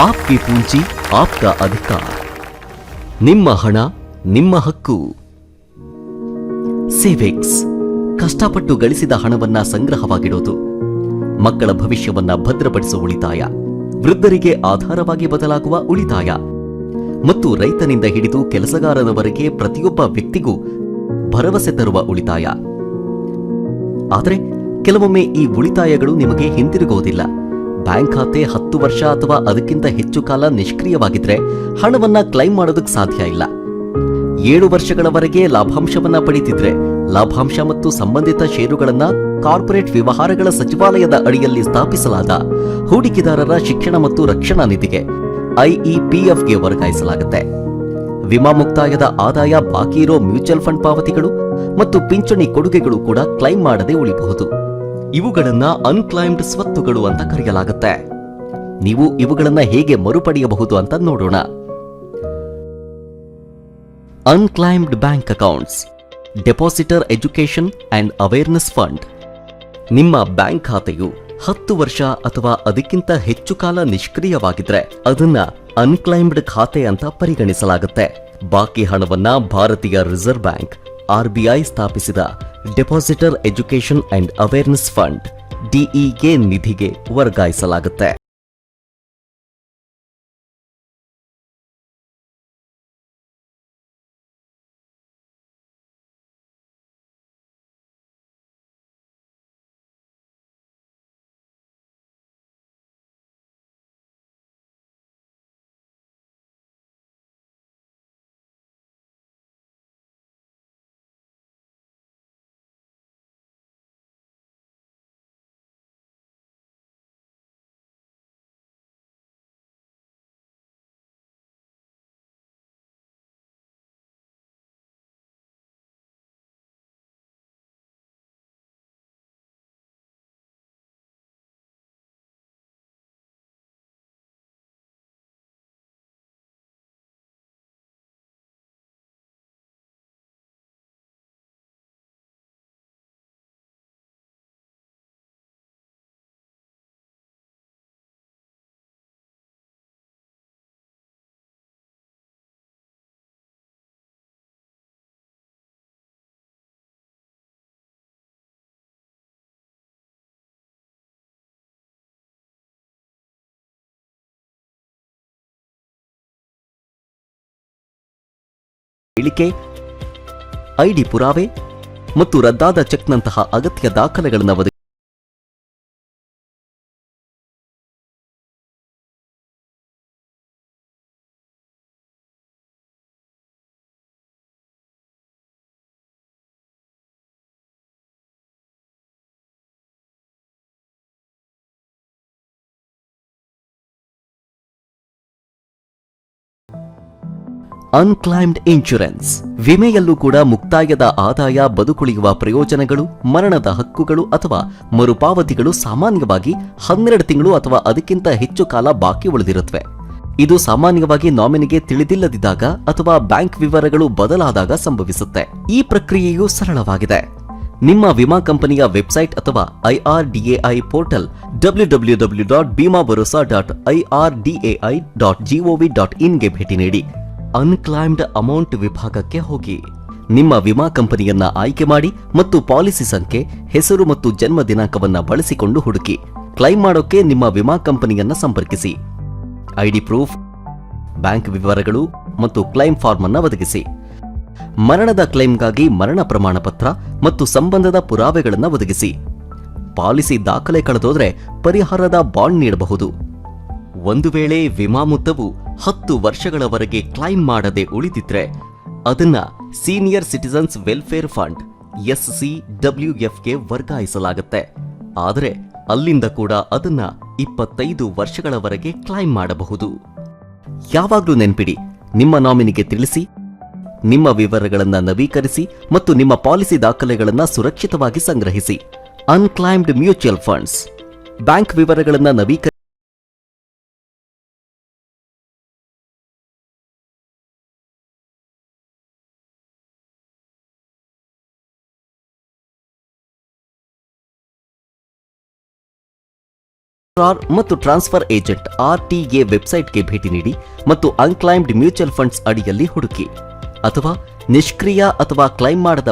ಆಪ್ಗೆ ಪೂಂಜಿ ಆಪ್ಕ ಅಧಿಕಾರ. ನಿಮ್ಮ ಹಣ, ನಿಮ್ಮ ಹಕ್ಕು. ಸೇವಿಂಗ್ಸ್ ಕಷ್ಟಪಟ್ಟು ಗಳಿಸಿದ ಹಣವನ್ನ ಸಂಗ್ರಹವಾಗಿಡೋದು. ಮಕ್ಕಳ ಭವಿಷ್ಯವನ್ನ ಭದ್ರಪಡಿಸುವ ಉಳಿತಾಯ. ವೃದ್ಧರಿಗೆ ಆಧಾರವಾಗಿ ಬದಲಾಗುವ ಉಳಿತಾಯ. ಮತ್ತು ರೈತನಿಂದ ಹಿಡಿದು ಕೆಲಸಗಾರನವರೆಗೆ ಪ್ರತಿಯೊಬ್ಬ ವ್ಯಕ್ತಿಗೂ ಭರವಸೆ ತರುವ ಉಳಿತಾಯ. ಆದರೆ, ಕೆಲವೊಮ್ಮೆ ಈ ಉಳಿತಾಯಗಳು ನಿಮಗೆ ಹಿಂತಿರುಗುವುದಿಲ್ಲ. ಬ್ಯಾಂಕ್ ಖಾತೆ ಹತ್ತು ವರ್ಷ ಅಥವಾ ಅದಕ್ಕಿಂತ ಹೆಚ್ಚು ಕಾಲ ನಿಷ್ಕ್ರಿಯವಾಗಿದ್ರೆ ಹಣವನ್ನ ಕ್ಲೈಮ್ ಮಾಡೋದಕ್ಕೆ ಸಾಧ್ಯ ಇಲ್ಲ. ಏಳು ವರ್ಷಗಳವರೆಗೆ ಲಾಭಾಂಶವನ್ನ ಪಡೀತಿದ್ರೆ ಲಾಭಾಂಶ ಮತ್ತು ಸಂಬಂಧಿತ ಷೇರುಗಳನ್ನ ಕಾರ್ಪೊರೇಟ್ ವ್ಯವಹಾರಗಳ ಸಚಿವಾಲಯದ ಅಡಿಯಲ್ಲಿ ಸ್ಥಾಪಿಸಲಾದ ಹೂಡಿಕೆದಾರರ ಶಿಕ್ಷಣ ಮತ್ತು ರಕ್ಷಣಾ ನಿಧಿಗೆ ಐಇಪಿಎಫ್ಗೆ ವರ್ಗಾಯಿಸಲಾಗುತ್ತೆ. ವಿಮಾ ಮುಕ್ತಾಯದ ಆದಾಯ ಬಾಕಿ ಇರೋ ಮ್ಯೂಚುವಲ್ ಫಂಡ್ ಪಾವತಿಗಳು ಮತ್ತು ಪಿಂಚಣಿ ಕೊಡುಗೆಗಳು ಕೂಡ ಕ್ಲೈಮ್ ಮಾಡದೆ ಉಳಿಬಹುದು. ಇವುಗಳನ್ನ ಅನ್ಕ್ಲೈಮ್ಡ್ ಸ್ವತ್ತುಗಳು ಅಂತ ಕರೆಯಲಾಗುತ್ತೆ. ನೀವು ಇವುಗಳನ್ನ ಹೇಗೆ ಮರುಪಡೆಯಬಹುದು ಅಂತ ನೋಡೋಣ. Unclaimed bank accounts depositor education and awareness fund ನಿಮ್ಮ ಬ್ಯಾಂಕ್ ಖಾತೆಯು ಹತ್ತು ವರ್ಷ ಅಥವಾ ಅದಕ್ಕಿಂತ ಹೆಚ್ಚು ಕಾಲ ನಿಷ್ಕ್ರಿಯವಾಗಿದ್ರೆ ಅದನ್ನ ಅನ್ಕ್ಲೈಮ್ಡ್ ಖಾತೆ ಅಂತ ಪರಿಗಣಿಸಲಾಗುತ್ತೆ. ಬಾಕಿ ಹಣವನ್ನ ಭಾರತೀಯ ರಿಸರ್ವ್ ಬ್ಯಾಂಕ್ ಆರ್ಬಿಐ ಸ್ಥಾಪಿಸಿದ depositor education and awareness fund DEA ನಿಧಿಗೆ ವರ್ಗಾಯಿಸಲಾಗುತ್ತೆ. ಹೇಳಿಕೆ ಐಡಿ ಪುರಾವೆ ಮತ್ತು ರದ್ದಾದ ಚೆಕ್ನಂತಹ ಅಗತ್ಯ ದಾಖಲೆಗಳನ್ನು ಒದಗಿ ಅನ್ಕ್ಲೈಮ್ಡ್ ಇನ್ಶೂರೆನ್ಸ್ ವಿಮೆಯಲ್ಲೂ ಕೂಡ ಮುಕ್ತಾಯದ ಆದಾಯ ಬದುಕುಳಿಯುವ ಪ್ರಯೋಜನಗಳು, ಮರಣದ ಹಕ್ಕುಗಳು ಅಥವಾ ಮರುಪಾವತಿಗಳು ಸಾಮಾನ್ಯವಾಗಿ ಹನ್ನೆರಡು ತಿಂಗಳು ಅಥವಾ ಅದಕ್ಕಿಂತ ಹೆಚ್ಚು ಕಾಲ ಬಾಕಿ ಉಳಿದಿರುತ್ತವೆ. ಇದು ಸಾಮಾನ್ಯವಾಗಿ ನಾಮಿನಿಗೆ ತಿಳಿದಿಲ್ಲದಿದ್ದಾಗ ಅಥವಾ ಬ್ಯಾಂಕ್ ವಿವರಗಳು ಬದಲಾದಾಗ ಸಂಭವಿಸುತ್ತೆ. ಈ ಪ್ರಕ್ರಿಯೆಯು ಸರಳವಾಗಿದೆ. ನಿಮ್ಮ ವಿಮಾ ಕಂಪನಿಯ ವೆಬ್ಸೈಟ್ ಅಥವಾ IRDAI portal W W W dot Bima Bharosa dot IRDAI dot GOV dot ಇನ್ಗೆ ಭೇಟಿ ನೀಡಿ. ಅನ್ಕ್ಲೈಮ್ಡ್ ಅಮೌಂಟ್ ವಿಭಾಗಕ್ಕೆ ಹೋಗಿ. ನಿಮ್ಮ ವಿಮಾ ಕಂಪನಿಯನ್ನ ಆಯ್ಕೆ ಮಾಡಿ ಮತ್ತು ಪಾಲಿಸಿ ಸಂಖ್ಯೆ, ಹೆಸರು ಮತ್ತು ಜನ್ಮ ದಿನಾಂಕವನ್ನು ಬಳಸಿಕೊಂಡು ಹುಡುಕಿ. ಕ್ಲೈಮ್ ಮಾಡೋಕೆ ನಿಮ್ಮ ವಿಮಾ ಕಂಪನಿಯನ್ನ ಸಂಪರ್ಕಿಸಿ. ಐಡಿ ಪ್ರೂಫ್, ಬ್ಯಾಂಕ್ ವಿವರಗಳು ಮತ್ತು ಕ್ಲೈಮ್ ಫಾರ್ಮ್ ಅನ್ನು ಒದಗಿಸಿ. ಮರಣದ ಕ್ಲೈಮ್ಗಾಗಿ ಮರಣ ಪ್ರಮಾಣ ಪತ್ರ ಮತ್ತು ಸಂಬಂಧದ ಪುರಾವೆಗಳನ್ನು ಒದಗಿಸಿ. ಪಾಲಿಸಿ ದಾಖಲೆ ಕಳೆದೋದ್ರೆ ಪರಿಹಾರದ ಬಾಂಡ್ ನೀಡಬಹುದು. ಒಂದು ವೇಳೆ ವಿಮಾ ಮೊತ್ತವು ಹತ್ತು ವರ್ಷಗಳವರೆಗೆ ಕ್ಲೈಮ್ ಮಾಡದೆ ಉಳಿದಿದ್ರೆ ಅದನ್ನ senior citizens welfare fund, S C W ಎಫ್ಗೆ ವರ್ಗಾಯಿಸಲಾಗುತ್ತೆ. ಆದರೆ ಅಲ್ಲಿಂದ ಕೂಡ ಅದನ್ನ ಇಪ್ಪತ್ತೈದು ವರ್ಷಗಳವರೆಗೆ ಕ್ಲೈಮ್ ಮಾಡಬಹುದು. ಯಾವಾಗಲೂ ನೆನ್ಪಿಡಿ, ನಿಮ್ಮ ನಾಮಿನಿಗೆ ತಿಳಿಸಿ, ನಿಮ್ಮ ವಿವರಗಳನ್ನ ನವೀಕರಿಸಿ ಮತ್ತು ನಿಮ್ಮ ಪಾಲಿಸಿ ದಾಖಲೆಗಳನ್ನ ಸುರಕ್ಷಿತವಾಗಿ ಸಂಗ್ರಹಿಸಿ. ಅನ್ಕ್ಲೈಮ್ಡ್ ಮ್ಯೂಚುವಲ್ ಫಂಡ್ಸ್ ಬ್ಯಾಂಕ್ ವಿವರಗಳನ್ನ ನವೀಕರಿಸಿ ಆರ್ ಮತ್ತು ಟ್ರಾನ್ಸ್ಫರ್ ಏಜೆಂಟ್ ಆರ್ಟಿಎ ವೆಬ್ಸೈಟ್ಗೆ ಭೇಟಿ ನೀಡಿ ಮತ್ತು ಅನ್ಕ್ಲೈಮ್ಡ್ ಮ್ಯೂಚುವಲ್ ಫಂಡ್ಸ್ ಅಡಿಯಲ್ಲಿ ಹುಡುಕಿ. ಅಥವಾ ನಿಷ್ಕ್ರಿಯ ಅಥವಾ ಕ್ಲೈಮ್ ಮಾಡದ